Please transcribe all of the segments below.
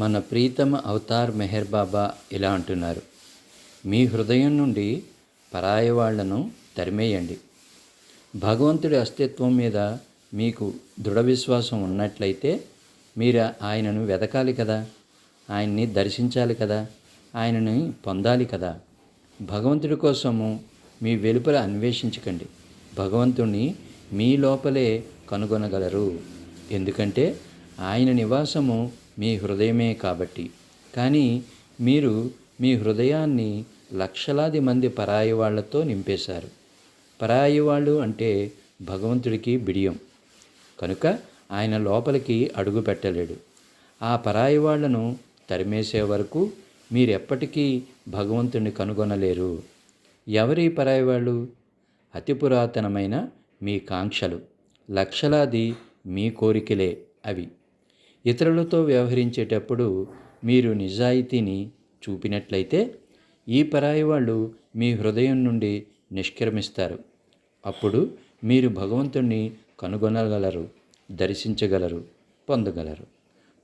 మన ప్రీతమ అవతార్ మెహర్ బాబా ఇలా అంటున్నారు. మీ హృదయం నుండి పరాయి వాళ్ళను తరిమేయండి. భగవంతుడి అస్తిత్వం మీద మీకు దృఢ విశ్వాసం ఉన్నట్లయితే మీరు ఆయనను వెతకాలి కదా? ఆయన్ని దర్శించాలి కదా? ఆయనని పొందాలి కదా? భగవంతుడి కోసము మీ వెలుపల అన్వేషించకండి. భగవంతుణ్ణి మీ లోపలే కనుగొనగలరు. ఎందుకంటే ఆయన నివాసము మీ హృదయమే కాబట్టి. కానీ మీరు మీ హృదయాన్ని లక్షలాది మంది పరాయి వాళ్ళతో నింపేశారు. పరాయి వాళ్ళు అంటే భగవంతుడికి బిడియం. కనుక ఆయన లోపలికి అడుగు పెట్టలేడు. ఆ పరాయి వాళ్ళను తరిమేసే వరకు మీరెప్పటికీ భగవంతుని కనుగొనలేరు. ఎవరి పరాయి వాళ్ళు? అతి పురాతనమైన మీ కాంక్షలు. లక్షలాది మీ కోరికలే అవి. ఇతరులతో వ్యవహరించేటప్పుడు మీరు నిజాయితీని చూపినట్లయితే ఈ పరాయి వాళ్ళు మీ హృదయం నుండి నిష్క్రమిస్తారు. అప్పుడు మీరు భగవంతుణ్ణి కనుగొనగలరు దర్శించగలరు పొందగలరు.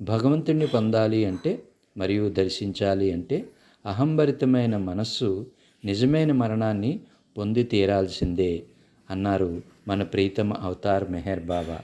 భగవంతుణ్ణి పొందాలి అంటే మరియు దర్శించాలి అంటే అహంభరితమైన మనస్సు నిజమైన మరణాన్ని పొంది తీరాల్సిందే అన్నారు మన ప్రీతమ అవతార్ మెహర్ బాబా.